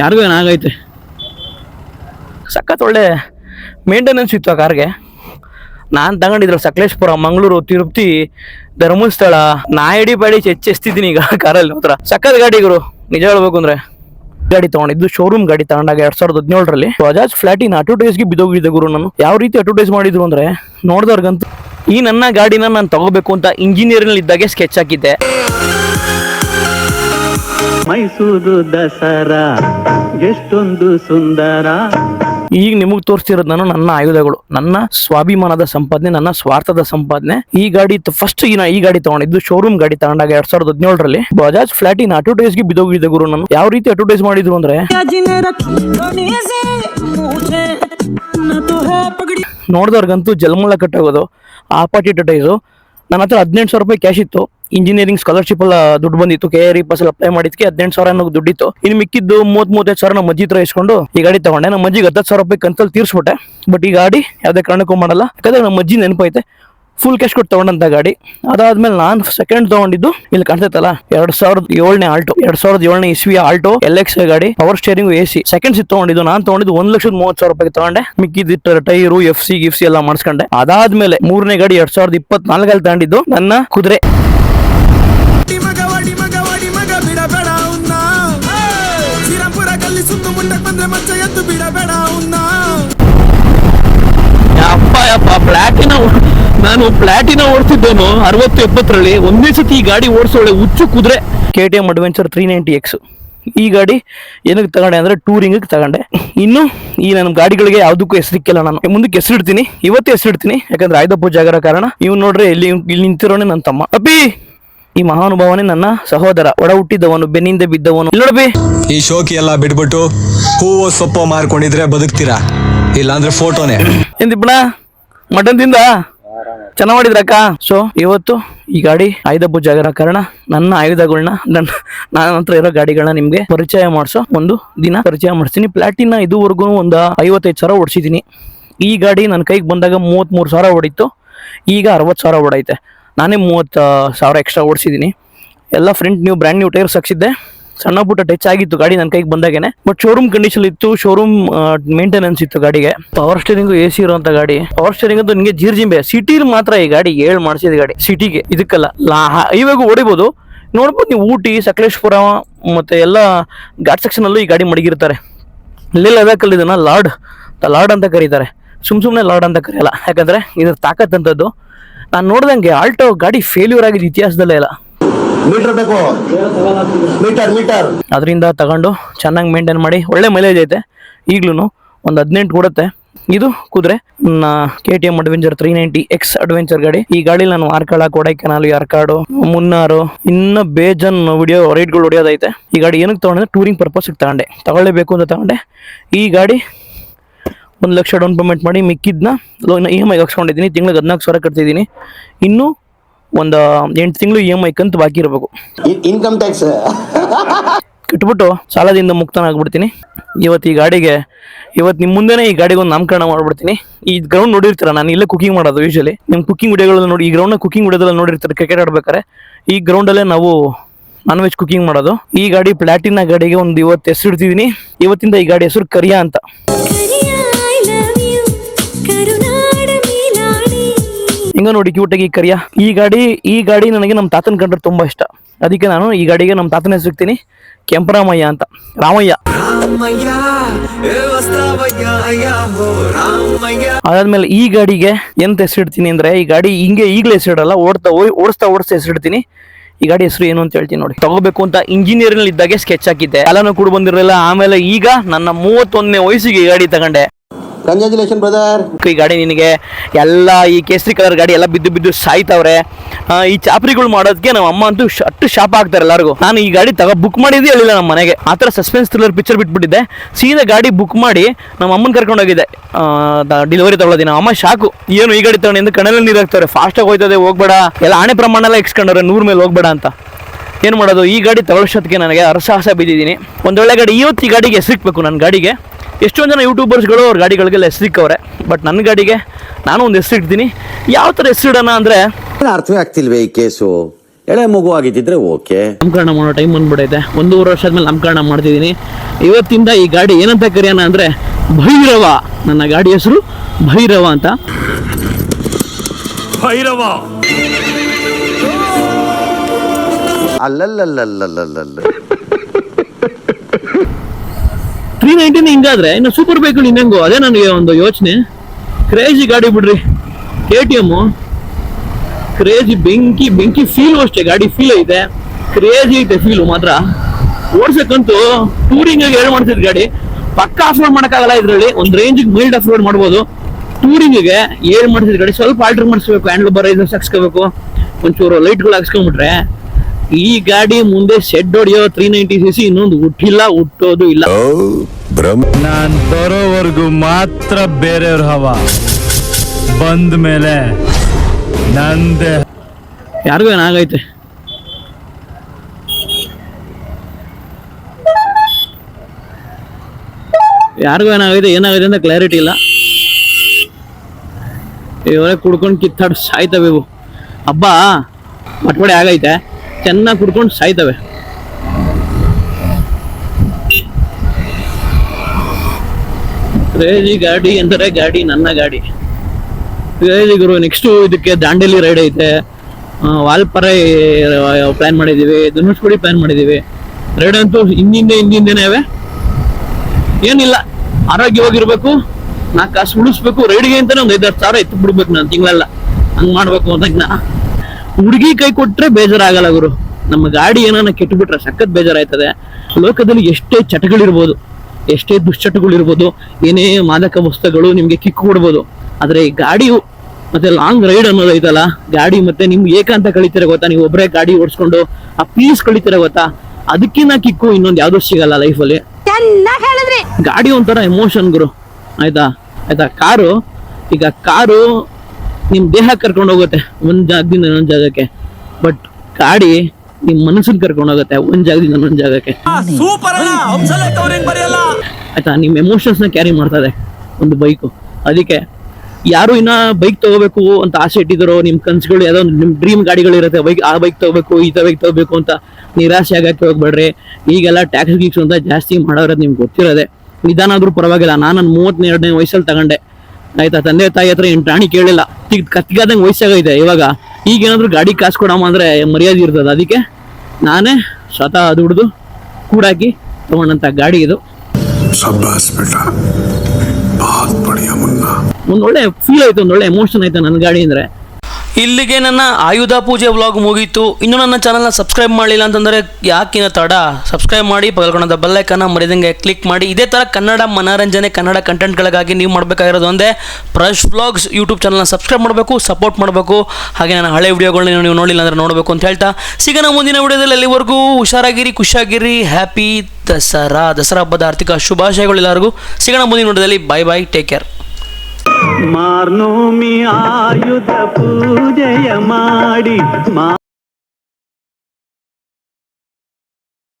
ಯಾರಿಗೂ ಏನಾಗೈತೆ ಸಖತ್ ಒಳ್ಳೆ ಮೇಂಟೆನೆನ್ಸ್ ಇತ್ತು ಆ ಕಾರ್ಗೆ. ನಾನು ತಗೊಂಡಿದ್ರು ಸಕಲೇಶ್ಪುರ, ಮಂಗಳೂರು, ತಿರುಪತಿ, ಧರ್ಮಸ್ಥಳ ನಾಯಡಿ ಬಾಡಿ ಹೆಚ್ಚೆಸ್ತಿದ್ದೀನಿ ಈಗ ಕಾರಲ್ಲಿ ಹತ್ರ ಸಖತ್ ಗುರು, ನಿಜ ಹೇಳ್ಬೇಕು ಅಂದ್ರೆ. ಗಾಡಿ ತಗೊಂಡಿದ್ದು ಶೋರೂಮ್ ಗಾಡಿ ತಗೊಂಡಾಗ ಎರಡ್ ಸಾವಿರದ ಹದಿನೇಳರಲ್ಲಿ. ಬಜಾಜ್ ಫ್ಲಾಟಿನ ಅಡ್ವರ್ಟೈಸ್ಗೆ ಬಿದ್ದೋಗಿದ್ದೆ ಗುರು ನಾನು. ಯಾವ ರೀತಿ ಅಡ್ವರ್ಟೈಸ್ ಮಾಡಿದ್ರು ಅಂದ್ರೆ, ನೋಡಿದವ್ರಿಗಂತೂ ಈ ನನ್ನ ಗಾಡಿನ ನಾನು ತಗೋಬೇಕು ಅಂತ ಇಂಜಿನಿಯರಿಂಗ್ ಇದ್ದಾಗೆ ಸ್ಕೆಚ್ ಹಾಕಿದ್ದೆ. ಮೈಸೂರು ದಸರಾ. ಎಷ್ಟೊಂದು ಸುಂದರ. ಈಗ ನಿಮಗೆ ತೋರಿಸ್ತಿರೋದು ನನ್ನ ಆಯುಧಗಳು. ನನ್ನ ಸ್ವಾಭಿಮಾನದ ಸಂಪಾದನೆ, ನನ್ನ ಸ್ವಾರ್ಥದ ಸಂಪಾದನೆ. ಈ ಗಾಡಿ ಫಸ್ಟ್ ಈ ಗಾಡಿ ತಗೊಂಡಿದ್ದು ಶೋರೂಮ್ ಗಾಡಿ ತಗೊಂಡಾಗ ಎರಡ್ ಸಾವಿರದ ಹದಿನೇಳರಲ್ಲಿ. ಬಜಾಜ್ ಫ್ಲಾಟ್ ಇನ್ ಅಡ್ವರ್ಟೈಸ್ಗೆ ಗುರು ನಾನು. ಯಾವ ರೀತಿ ಅಡ್ವರ್ಟೈಸ್ ಮಾಡಿದ್ರು ಅಂದ್ರೆ? ನೋಡಿದವ್ರಿಗಂತೂ ಜಲ್ಮುಳ ಕಟ್ಟಾಗೋದು. ಆಪಾಟಿ ಟೈಸು ನನ್ನ ಹತ್ರ ಹದಿನೆಂಟು ಸಾವಿರ ರೂಪಾಯಿ ಕ್ಯಾಶ್ ಇತ್ತು. ಇಂಜಿನಿಯರಿಂಗ್ ಸ್ಕಾಲರ್ಶಿಪ್ ಎಲ್ಲ ದುಡ್ಡು ಬಂದಿತ್ತು. ಕೆ ಆರ್ ಪಾಸ್ ಅಪ್ಲೈ ಮಾಡಿದ್ಕೆ ಹದಿನೆಂಟು ಸಾವಿರ ಅನ್ನೋ ದುಡ್ಡಿತ್ತು. ಇನ್ನು ಮಿಕ್ಕಿದ್ದು ಮೂವತ್ ಮೂವತ್ತೈದು ಸಾವಿರ ನಮ್ಮ ಮಜ್ಜಿ ಹತ್ರ ಇಸ್ಕೊಂಡು ಈ ಗಾಡಿ ತಗೊಂಡೆ. ನಮ್ಮ ಮಜ್ಜಿಗೆ ಹತ್ತು ಸಾವಿರ ರೂಪಾಯಿ ಕಂತಲ್ಲಿ ತೀರ್ಸ್ಬಿಟ್ಟೆ. ಬಟ್ ಈ ಗಾಡಿ ಯಾವುದೇ ಕಾರಣಕ್ಕೂ ಮಾಡಲ್ಲ. ಯಾಕಂದ್ರೆ ನಮ್ಮ ಮಜ್ಜಿ ನೆನಪೈತೆ. ಫುಲ್ ಕ್ಯಾಶ್ ಕೊಟ್ಟು ತಗೊಂಡಂತ ಗಾಡಿ. ಅದಾದ್ಮೇಲೆ ನಾನು ಸೆಕೆಂಡ್ ತಗೊಂಡಿದ್ದು ಇಲ್ಲಿ ಕಾಣ್ತೈತಲ್ಲ, ಎರಡ್ ಸಾವಿರದ ಏಳನೇ ಆಲ್ಟೋ ಎರಡ್ ಸಾವಿರದ ಏಳನೇ ಇಸ್ವಿ ಆಲ್ಟೋ ಎಲ್ ಎಕ್ಸ್ ಗಾಡಿ power steering A C seconds ತಗೊಂಡಿದ್ದು, ನಾನು ತಗೊಂಡಿದ್ದು ಒಂದ್ ಲಕ್ಷದ ಮೂವತ್ ಸಾವಿರ ರೂಪಾಯಿ ತಗೊಂಡೆ. ಮಿಕ್ಕಿದ ಟೈರು ಎಫ್ ಸಿ ಗಿಫ್ಸಿ ಎಲ್ಲ ಮಾಡಿಸ್ಕೊಂಡೆ. ಅದಾದ್ಮೇಲೆ ಮೂರನೇ ಗಾಡಿ ಎರಡ್ ಸಾವಿರದ ಇಪ್ಪತ್ನಾಲ್ಕಲ್ಲಿ ತಗೊಂಡಿದ್ದು ನನ್ನ ಕುದುರೆ. ಅಪ್ಪ ಯಪ್ಪ ಪ್ಲಾಟಿನ ನಾನು ಪ್ಲಾಟಿನ ಓಡಿಸಿದ್ದೇನು ಅರವತ್ತು ಎಪ್ಪತ್ತರಲ್ಲಿ ಒಂದೇ ಸತಿ ಈ ಗಾಡಿ ಓಡಿಸೋಳೆ ಹುಚ್ಚು ಕುದುರೆ. K T M adventure three ninety X ಈ ಗಾಡಿ ಏನಕ್ಕೆ ತಗೊಂಡೆ ಅಂದರೆ ಟೂರಿಂಗ್ ತಗೊಂಡೆ. ಇನ್ನು ಈ ನನ್ನ ಗಾಡಿಗಳಿಗೆ ಯಾವುದಕ್ಕೂ ಹೆಸರಿಕ್ಕಿಲ್ಲ ನಾನು. ಮುಂದಕ್ಕೆ ಹೆಸರಿಡ್ತೀನಿ. ಇವತ್ತು ಹೆಸರಿಡ್ತೀನಿ. ಯಾಕಂದ್ರೆ ಆಯ್ದಪ್ಪ ಜಾಗರ ಕಾರಣ ಇವ್ ನೋಡ್ರಿ ಇಲ್ಲಿ ಇಲ್ಲಿ ನಿಂತಿರೋನೆ ನನ್ನ ತಮ್ಮ. ಅಪ್ಪಿ ಈ ಮಹಾನುಭಾವನೆ ನನ್ನ ಸಹೋದರ. ಒಡ ಹುಟ್ಟಿದವನು ಬೆನ್ನಿಂದ ಬಿದ್ದವನು. ಇಲ್ಲಿ ನೋಡಬಿ ಈ ಶೋಕಿ ಎಲ್ಲ ಬಿಟ್ಬಿಟ್ಟು ಹೂವು ಸೊಪ್ಪು ಮಾರ್ಕೊಂಡಿದ್ರೆ ಬದುಕ್ತೀರಾ? ಇಲ್ಲಾಂದ್ರೆ ಫೋಟೋನೇ ಎಂದಿಬ್ಬಣ ಮಟನ್ ತಿಂದ ಚೆನ್ನಾಗ್ ಮಾಡಿದ್ರಕ್ಕ? ಸೊ ಇವತ್ತು ಈ ಗಾಡಿ ಆಯುಧ ಪೂಜೆ ಆಗಿರೋ ಕಾರಣ ನನ್ನ ಆಯುಧಗಳನ್ನ ನನ್ನ ನನ್ನ ಹತ್ರ ಇರೋ ಗಾಡಿಗಳನ್ನ ನಿಮ್ಗೆ ಪರಿಚಯ ಮಾಡಿಸೋ ಒಂದು ದಿನ ಪರಿಚಯ ಮಾಡಿಸ್ತೀನಿ. ಪ್ಲಾಟಿನ ಇದುವರೆಗೂ ಒಂದು ಐವತ್ತೈದು ಸಾವಿರ ಓಡಿಸಿದ್ದೀನಿ. ಈ ಗಾಡಿ ನನ್ನ ಕೈಗೆ ಬಂದಾಗ ಮೂವತ್ತ್ಮೂರು ಸಾವಿರ ಓಡಿತ್ತು. ಈಗ ಅರವತ್ತು ಸಾವಿರ ಓಡೈತೆ ನಾನೇ ಮೂವತ್ತು ಸಾವಿರ ಎಕ್ಸ್ಟ್ರಾ ಓಡಿಸಿದ್ದೀನಿ. ಎಲ್ಲ ಫ್ರಂಟ್ ನೀವು ಬ್ರ್ಯಾಂಡ್ ನ್ಯೂ ಟೈರ್ಸ್ ಹಾಕ್ಸಿದ್ದೆ. ಸಣ್ಣ ಪುಟ್ಟ ಟಚ್ ಆಗಿತ್ತು ಗಾಡಿ ನನ್ನ ಕೈಗೆ ಬಂದಾಗೇನೆ. ಬಟ್ ಶೋರೂಮ್ ಕಂಡೀಷನ್ ಇತ್ತು ಶೋರೂಮ್ ಮೇಂಟೆನೆನ್ಸ್ ಇತ್ತು ಗಾಡಿಗೆ. ಪವರ್ ಸ್ಟೇರಿಂಗ್ ಎ ಸಿ ಇರುವಂತ ಗಾಡಿ. ಪವರ್ ಸ್ಟೇರಿಂಗ್ ಅಂತ ನಿಮಗೆ ಜೀರ್ಜಿಂಬೆ ಸಿಟಿಲಿ ಮಾತ್ರ ಈ ಗಾಡಿ ಏಳು ಮಾಡಿಸಿದ ಗಾಡಿ. ಸಿಟಿಗೆ ಇದಕ್ಕಲ್ಲ. ಹೈವೇಗೂ ಹೊಡಿಬೋದು ನೋಡ್ಬೋದು ನೀವು ಊಟಿ, ಸಕಲೇಶ್ಪುರ, ಮತ್ತೆ ಎಲ್ಲ ಘಾಟ್ ಸೆಕ್ಷನ್ ಅಲ್ಲೂ ಈ ಗಾಡಿ ಮಡಗಿರ್ತಾರೆ. ಇಲ್ಲಿ ಲದಾಖಲ್ಲಿ ಇದನ್ನ ಲಾರ್ಡ್ ಲಾರ್ಡ್ ಅಂತ ಕರೀತಾರೆ. ಸುಮ್ ಸುಮ್ಮನೆ ಲಾರ್ಡ್ ಅಂತ ಕರೆಯಲ್ಲ. ಯಾಕಂದ್ರೆ ಇದ್ರ ತಾಕತ್ ಅಂತದ್ದು ನಾನು ನೋಡ್ದಂಗೆ ಆಲ್ಟೋ ಗಾಡಿ ಫೇಲ್ಯೂರ್ ಆಗಿದ್ದು ಇತಿಹಾಸದಲ್ಲೇ ಇಲ್ಲ ಮೀಟರ್ ಬೇಕು. Meter meter. ಅದರಿಂದ ತಗೊಂಡು ಚೆನ್ನಾಗಿ ಮೇಂಟೈನ್ ಮಾಡಿ, ಒಳ್ಳೆ ಮೈಲೇಜ್ ಐತೆ. ಈಗ್ಲೂ ಒಂದು ಹದಿನೆಂಟು ಕೊಡುತ್ತೆ. ಇದು ಕುದುರೆ K T M adventure three ninety X adventure ಗಾಡಿ. ಈ ಗಾಡಿ ನಾನು ಆರ್ಕಳ ಕೊಡೈಕೆನಾಲ್ ಯಾರ್ಕಾಡು ಮುನ್ನಾರು, ಇನ್ನ ಬೇಜನ್ ವಿಡಿಯೋ ರೈಡ್ಗಳು ಹೊಡೆಯೋದೈತೆ. ಈ ಗಾಡಿ ಏನಕ್ಕೆ ತಗೊಂಡೆ ಟೂರಿಂಗ್ ಪರ್ಪಸ್ಗೆ ತಗೊಂಡೆ. ತಗೊಳ್ಳೇಬೇಕು ಅಂತ ತಗೊಂಡೆ. ಈ ಗಾಡಿ ಒಂದು ಲಕ್ಷ ಡೌನ್ ಪೇಮೆಂಟ್ ಮಾಡಿ ಮಿಕ್ಕಿದ್ನ ಇ ಎಂ ಐ ಹಾಕ್ಸ್ಕೊಂಡಿದ್ದೀನಿ. ತಿಂಗಳಿಗೆ ಹದಿನಾಲ್ಕು ಸಾವಿರ ಕಟ್ತಿದ್ದೀನಿ. ಇನ್ನೂ ಒಂದು ಎಂಟು ತಿಂಗಳು ಇ ಎಂ ಐ ಕಂತು ಬಾಕಿ ಇರಬೇಕು. ಇನ್ಕಮ್ ಟ್ಯಾಕ್ಸ್ ಇಟ್ಬಿಟ್ಟು ಸಾಲದಿಂದ ಮುಕ್ತನಾಗ್ಬಿಡ್ತೀನಿ. ಇವತ್ತು ಈ ಗಾಡಿಗೆ ಇವತ್ತು ನಿಮ್ಮ ಮುಂದೆನೇ ಈ ಗಾಡಿಗೆ ಒಂದು ನಾಮಕರಣ ಮಾಡ್ಬಿಡ್ತೀನಿ. ಈ ಗ್ರೌಂಡ್ ನೋಡಿರ್ತೀರ ನಾನು ಇಲ್ಲೇ ಕುಕಿಂಗ್ ಮಾಡೋದು ಯೂಶಲಿ ನಿಮ್ಮ ಕುಕಿಂಗ್ ವಿಡಿಯೋಗಳಲ್ಲಿ ನೋಡಿ ಈ ಗ್ರೌಂಡ್ನ ಕುಕಿಂಗ್ ವಿಡಿಯೋದಲ್ಲಿ ನೋಡಿರ್ತಾರೆ ಕ್ರಿಕೆಟ್ ಆಡ್ಬೇಕಾರೆ ಈ ಗ್ರೌಂಡಲ್ಲೇ ನಾವು ನಾನ್ ವೆಜ್ ಕುಕಿಂಗ್ ಮಾಡೋದು. ಈ ಗಾಡಿ ಪ್ಲಾಟಿನ ಗಾಡಿಗೆ ಒಂದು ಇವತ್ತು ಹೆಸರು ಇಡ್ತಿದ್ದೀನಿ ಇವತ್ತಿಂದ ಈ ಗಾಡಿ ಹೆಸರು ಕರಿಯಾ ಅಂತ. ಹಿಂಗ ನೋಡಿ ಕ್ಯೂಟಾಗಿ ಕರಿಯಾ. ಈ ಗಾಡಿ ಈ ಗಾಡಿ ನನಗೆ ನಮ್ಮ ತಾತನ ಕಂಡ್ರೆ ತುಂಬಾ ಇಷ್ಟ. ಅದಕ್ಕೆ ನಾನು ಈ ಗಾಡಿಗೆ ನಮ್ಮ ತಾತನ ಹೆಸರು ಇಡ್ತೀನಿ ಕೆಂಪರಾಮಯ್ಯ ಅಂತ. ರಾಮಯ್ಯ. ಅದಾದ್ಮೇಲೆ ಈ ಗಾಡಿಗೆ ಎಂತ ಹೆಸರಿಡ್ತೀನಿ ಅಂದ್ರೆ, ಈ ಗಾಡಿ ಹಿಂಗೆ ಈಗಲೇ ಹೆಸರಿಡಲ್ಲ ಓಡ್ತಾ ಓಡಿಸ್ತಾ ಓಡಿಸ್ತಾ ಹೆಸರಿಡ್ತೀನಿ ಈ ಗಾಡಿ ಹೆಸರು ಏನು ಅಂತ ಹೇಳ್ತೀನಿ ನೋಡಿ. ತಗೋಬೇಕು ಅಂತ ಇಂಜಿನಿಯರಿಂಗ್ ಇದ್ದಾಗೆ ಸ್ಕೆಚ್ ಹಾಕಿದ್ದೆ. ಎಲ್ಲಾನು ಕೂಡ ಬಂದಿರಲಿಲ್ಲ, ಆಮೇಲೆ ಈಗ ನನ್ನ ಮೂವತ್ತೊಂದನೇ ವಯಸ್ಸಿಗೆ ಈ ಗಾಡಿ ತಗೊಂಡೆ. ಕಂಗ್ರ್ಯಾಚುಲೇಷನ್ ಬ್ರದರ್ ಈ ಗಾಡಿ ನಿನಗೆ ಎಲ್ಲ ಈ ಕೇಸರಿ ಕಲರ್ ಗಾಡಿ ಎಲ್ಲ ಬಿದ್ದು ಬಿದ್ದು ಸಾಯ್ತವ್ರೆ. ಈ ಚಾಪ್ರಿಗಳು ಮಾಡೋದಕ್ಕೆ ನಮ್ಮ ಅಮ್ಮ ಅಂತೂ ಅಷ್ಟು ಶಾಪ್ ಆಗ್ತಾರೆ ಎಲ್ಲರಿಗೂ. ನಾನು ಈ ಗಾಡಿ ತಗೋ ಬುಕ್ ಮಾಡಿದ್ದೆ ಹೇಳಿಲ್ಲ ನಮ್ಮ ಮನೆಗೆ. ಆ ಥರ ಸಸ್ಪೆನ್ಸ್ ಥ್ರಿಲ್ಲರ್ ಪಿಕ್ಚರ್ ಬಿಟ್ಬಿಟ್ಟಿದ್ದೆ. ಸೀದಾ ಗಾಡಿ ಬುಕ್ ಮಾಡಿ ನಮ್ಮ ಅಮ್ಮನ ಕರ್ಕೊಂಡು ಹೋಗಿದ್ದೆ. ಡೆಲಿವರಿ ತಗೊಳ್ಳೋದಿನ. ಅಮ್ಮ, ಶಾಕು. ಏನು ಈ ಗಾಡಿ ತಗೊಂಡು ಎಂದು ಕಣ್ಣಲ್ಲಿ ನೀರು ಹಾಕ್ತಾರೆ ಫಾಸ್ಟಾಗಿ ಹೋಯ್ತದೆ, ಹೋಗ್ಬೇಡ. ಎಲ್ಲ ಆಣೆ ಪ್ರಮಾಣ ಎಲ್ಲ ಇಕ್ಸ್ಕೊಂಡವ್ರೆ ನೂರ ಮೇಲೆ ಹೋಗ್ಬೇಡ ಅಂತ. ಏನು ಮಾಡೋದು? ಈ ಗಾಡಿ ತಗೊಳ್ಳೋಷ್ಟೊತ್ತಿಗೆ ನನಗೆ ಅರಸಾಹಸ ಬಿದ್ದಿದ್ದೀನಿ ಒಂದೊಳ್ಳೆ ಗಾಡಿ, ಇವತ್ತು ಈ ಗಾಡಿಗೆ ಹೆಸರಿಕ್ಬೇಕು ನನ್ನ ಗಾಡಿಗೆ. ಎಷ್ಟೊಂದು ಜನ ಯೂಟ್ಯೂಬರ್ಸ್ಗಳು ಅವ್ರ ಗಾಡಿಗಳಿಗೆಲ್ಲ ಹೆಸರಿಕ್ಕವ್ರೆ ಬಟ್ ನನ್ನ ಗಾಡಿಗೆ ನಾನು ಒಂದು ಹೆಸರು ಇಡ್ತೀನಿ. ಯಾವ ಥರ ಹೆಸರಿಡೋಣ ಅಂದರೆ ಅರ್ಥವೇ ಆಗ್ತಿಲ್ವೇ ಈ ಕೇಸು? ಎಳೆ ಮಗು ಆಗಿದ್ದಿದ್ರೆ ಓಕೆ. ನಾಮಕರಣ ಮಾಡೋ ಟೈಮ್ ಬಂದ್ಬಿಡೈತೆ. ಒಂದೂವರೆ ವರ್ಷ ಆದ್ಮೇಲೆ ನಾಮಕರಣ ಮಾಡ್ತಿದ್ದೀನಿ. ಇವತ್ತಿಂದ ಈ ಗಾಡಿ ಏನಂತ ಕರೆಯೋಣ ಅಂದರೆ ಭೈರವ. ನನ್ನ ಗಾಡಿ ಹೆಸರು ಭೈರವ ಅಂತ. ಭೈರವ. ಅಲ್ಲಲ್ಲಲ್ಲಲ್ಲಲ್ಲಲ್ಲ ತ್ರೀ ನೈಂಟಿನ ಹಿಂಗಾದ್ರೆ, ಇನ್ನು ಸೂಪರ್ ಬೈಕ್ಗಳು ಇನ್ನೆಂಗು? ಅದೇ ನನಗೆ ಒಂದು ಯೋಚನೆ. ಕ್ರೇಜಿ ಗಾಡಿ ಬಿಡ್ರಿ. ಕೆ ಟಿ ಎಮ್ಮು ಕ್ರೇಜಿ ಬೆಂಕಿ ಬೆಂಕಿ ಫೀಲು ಅಷ್ಟೇ, ಗಾಡಿ ಫೀಲ್ ಐತೆ ಕ್ರೇಜಿ ಐತೆ ಫೀಲು ಮಾತ್ರ. ಓಡ್ಸಕ್ಕಂತೂ ಟೂರಿಂಗ್ ಆಗಿ ಹೇಳಿ ಮಾಡ್ತಿದ್ ಗಾಡಿ. ಪಕ್ಕ ಆಫ್ ರೋಡ್ ಮಾಡೋಕ್ಕಾಗಲ್ಲ ಇದ್ರಲ್ಲಿ. ಒಂದು ರೇಂಜಿಗೆ ಮೈಲ್ಡ್ ಆಫ್ ರೋಡ್ ಮಾಡ್ಬೋದು. ಟೂರಿಂಗಿಗೆ ಏನ್ ಮಾಡ್ತಿದ್ ಗಾಡಿ. ಸ್ವಲ್ಪ ಆಲ್ಟರ್ ಮಾಡಿಸ್ಬೇಕು ಹ್ಯಾಂಡ್ಲ್ ಬರ್ ಸಕ್ಸ್ಕೋಬೇಕು. ಒಂಚೂರು ಲೈಟ್ಗಳು ಹಾಕ್ಸ್ಕೊಂಡ್ಬಿಟ್ರೆ ಈ ಗಾಡಿ ಮುಂದೆ ಶೆಡ್ ಹೊಡೆಯೋ ತ್ರೀ ನೈಂಟಿ ಸಿ ಸಿ ಇನ್ನೊಂದು ಹುಟ್ಟಿಲ್ಲ ಹುಟ್ಟೋದು ಇಲ್ಲ. ನಾನ್ ಬರೋವರೆಗೂ ಮಾತ್ರ ಬೇರೆಯವ್ರ ಹವ. ಬಂದ ಮೇಲೆ ನಂದೇ. ಯಾರಿಗೂ ಏನಾಗೈತೆ? ಯಾರಿಗೂ ಏನಾಗೈತೆ? ಏನಾಗೈತೆ ಅಂತ ಕ್ಲಾರಿಟಿ ಇಲ್ಲ. ಇವರೇ ಕುಡ್ಕೊಂಡು ಕಿತ್ತಾಡ್ ಸಾಯ್ತವೆ ಇವು ಹಬ್ಬ ಮಟ್ಪಡೆ ಆಗೈತೆ. ಚೆನ್ನಾಗಿ ಕುಡ್ಕೊಂಡು ಸಾಯ್ತವೆ. ಕ್ರೇಜಿ ಗಾಡಿ ಎಂದರೆ ಗಾಡಿ, ನನ್ನ ಗಾಡಿ. ಕ್ರೇಜಿ ಗುರು ನೆಕ್ಸ್ಟು ಇದಕ್ಕೆ ದಾಂಡೇಲಿ ರೈಡ್ ಐತೆ. ವಾಲ್ಪರ ಪ್ಲಾನ್ ಮಾಡಿದೀವಿ ಧನುಷ್ಕೋಡಿ ಪ್ಲಾನ್ ಮಾಡಿದೀವಿ ರೈಡ್ ಅಂತೂ ಹಿಂದಿಂದೆ ಹಿಂದಿಂದೇನೆ ಅವೆ ಏನಿಲ್ಲ, ಆರೋಗ್ಯವಾಗಿರ್ಬೇಕು ನಾಲ್ಕು ಕಾಸು ಉಳಿಸ್ಬೇಕು. ರೈಡ್ಗೆ ಅಂತಾನೆ ಒಂದು ಐದಾರು ಸಾವಿರ ಎತ್ತು ಬಿಡ್ಬೇಕು ನಾನು ತಿಂಗಳೆಲ್ಲ. ಹಂಗೆ ಮಾಡ್ಬೇಕು ಅಂತ ಹುಡುಗಿ ಕೈ ಕೊಟ್ರೆ ಬೇಜಾರಾಗಲ್ಲ ಗುರು. ನಮ್ಮ ಗಾಡಿ ಏನಾನ ಕೆಟ್ಟು ಬಿಟ್ರೆ ಸಖತ್ ಬೇಜಾರಾಯ್ತದೆ. ಲೋಕದಲ್ಲಿ ಎಷ್ಟೇ ಚಟಗಳಿರ್ಬೋದು ಎಷ್ಟೇ ದುಶ್ಚಟಗಳಿರ್ಬೋದು ಏನೇ ಮಾದಕ ವಸ್ತುಗಳು ನಿಮಗೆ ಕಿಕ್ ಕೊಡ್ಬೋದು ಆದ್ರೆ ಈ ಗಾಡಿಯು ಮತ್ತೆ ಲಾಂಗ್ ರೈಡ್ ಅನ್ನೋದು ಐತಲ್ಲ ಗಾಡಿ ಮತ್ತೆ ನಿಮ್ಗೆ ಏಕಾಂತ ಕಳಿತೀರ ಗೊತ್ತಾ? ನೀವು ಒಬ್ಬರೇ ಗಾಡಿ ಓಡಿಸ್ಕೊಂಡು ಆ ಪೀಸ್ ಕಳಿತೀರ ಗೊತ್ತಾ? ಅದಕ್ಕಿಂತ ಕಿಕ್ಕು ಇನ್ನೊಂದು ಯಾವ್ದು ಸಿಗಲ್ಲ ಲೈಫಲ್ಲಿ ಗಾಡಿ ಒಂಥರ ಎಮೋಷನ್ ಗುರು. ಆಯ್ತಾ? ಆಯ್ತಾ? ಕಾರು ಈಗ ಕಾರು ನಿಮ್ ದೇಹ ಕರ್ಕೊಂಡು ಹೋಗುತ್ತೆ ಒಂದ್ ಜಾಗದಿಂದ ಇನ್ನೊಂದ್ ಜಾಗಕ್ಕೆ. ಬಟ್ ಗಾಡಿ ನಿಮ್ ಮನಸ್ಸನ್ನ ಕರ್ಕೊಂಡು ಹೋಗುತ್ತೆ ಒಂದ್ ಜಾಗದಿಂದ ಇನ್ನೊಂದ್ ಜಾಗಕ್ಕೆ. ಆಯ್ತಾ ನಿಮ್ ಎಮೋಷನ್ಸ್ನ ಕ್ಯಾರಿ ಮಾಡ್ತದೆ ಒಂದು ಬೈಕು ಅದಕ್ಕೆ ಯಾರು ಇನ್ನ ಬೈಕ್ ತಗೋಬೇಕು ಅಂತ ಆಸೆ ಇಟ್ಟಿದ್ರು ನಿಮ್ ಕನ್ಸುಗಳು ಯಾವ್ದೋ ಒಂದು ನಿಮ್ ಡ್ರೀಮ್ ಗಾಡಿಗಳಿರುತ್ತೆ ಬೈಕ್ ಆ ಬೈಕ್ ತಗೋಬೇಕು ಈ ಬೈಕ್ ತಗೋಬೇಕು ಅಂತ ನಿರಾಸೆ ಆಗಕ್ಕೆ ಹೋಗ್ಬೇಡ್ರಿ. ಈಗೆಲ್ಲ ಟ್ಯಾಕ್ಸ್ ಗೀಕ್ಸ್ ಅಂತ ಜಾಸ್ತಿ ಮಾಡೋರದ್ ನಿಮ್ಗೆ ಗೊತ್ತಿರೋದೆ. ನಿಧಾನ ಆದ್ರೂ ಪರವಾಗಿಲ್ಲ ನಾನು ಮೂವತ್ತೆರಡನೇ ವಯಸ್ಸಲ್ಲಿ ತಗೊಂಡೆ. ಆಯ್ತಾ ತಂದೆ ತಾಯಿ ಹತ್ರ ಎಂಟು ಪ್ರಾಣಿ ಕೇಳಿಲ್ಲ. ತಿಗ್ ಕತ್ಗಾದಂಗೆ ವಯಸ್ಸಾಗೈತೆ ಇವಾಗ. ಈಗ ಏನಾದ್ರು ಗಾಡಿ ಕಾಸು ಕೊಡಮ್ಮ ಅಂದ್ರೆ ಮರ್ಯಾದೆ ಇರ್ತದೆ ಅದಕ್ಕೆ. ನಾನೇ ಸ್ವತಃ ದುಡ್ದು ಕೂಡಾಕಿ ತಗೊಂಡಂತ ಗಾಡಿ ಇದು. ಒಂದೊಳ್ಳೆ ಒಳ್ಳೆ ಫೀಲ್ ಆಯ್ತು ಒಂದೊಳ್ಳೆ ಒಳ್ಳೆ ಎಮೋಷನ್ ಆಯ್ತು ನನ್ನ ಗಾಡಿ ಅಂದ್ರೆ. ಇಲ್ಲಿಗೆ ನನ್ನ ಆಯುಧ ಪೂಜೆ ವ್ಲಾಗ್ ಮುಗೀತು. ಇನ್ನೂ ನನ್ನ ಚಾನಲ್ನ ಸಬ್ಸ್ಕ್ರೈಬ್ ಮಾಡಲಿಲ್ಲ ಅಂತಂದರೆ ಯಾಕಿನ ತಡ? ಸಬ್ಸ್ಕ್ರೈಬ್ ಮಾಡಿ ಪಗಲ್ಕೊಂಡ ಬೆಲ್ಲೈಕನ್ನ ಮರಿದಂಗೆ ಕ್ಲಿಕ್ ಮಾಡಿ. ಇದೇ ಥರ ಕನ್ನಡ ಮನೋರಂಜನೆ, ಕನ್ನಡ ಕಂಟೆಂಟ್ಗಳಿಗಾಗಿ ನೀವು ಮಾಡಬೇಕಾಗಿರೋದು ಒಂದೇ ಪ್ರಶ್ ವ್ಲಾಗ್ಸ್ ಯೂಟ್ಯೂಬ್ ಚಾನಲ್ನ ಸಬ್ಸ್ಕ್ರೈಬ್ ಮಾಡಬೇಕು ಸಪೋರ್ಟ್ ಮಾಡಬೇಕು. ಹಾಗೆ ನನ್ನ ಹಳೆ ವಿಡಿಯೋಗಳನ್ನ ನೀವು ನೋಡಿಲ್ಲ ಅಂದರೆ ನೋಡಬೇಕು ಅಂತ ಹೇಳ್ತಾ, ಸಿಗೋಣ ಮುಂದಿನ ವಿಡಿಯೋದಲ್ಲಿ ಅಲ್ಲಿವರೆಗೂ. ಹುಷಾರಾಗಿರಿ, ಖುಷಿಯಾಗಿರಿ. ಹ್ಯಾಪಿ ದಸರಾ. ದಸರಾ ಹಬ್ಬದ ಆರ್ಥಿಕ ಶುಭಾಶಯಗಳು ಎಲ್ಲರಿಗೂ. ಸಿಗೋಣ ಮುಂದಿನ ವಿಡಿಯೋದಲ್ಲಿ. ಬಾಯ್ ಬಾಯ್ ಟೇಕ್ ಕೇರ್ ಮಾರ್ನೋಮಿ ಆಯುಧ ಪೂಜೆಯ ಮಾಡಿ ಮಾ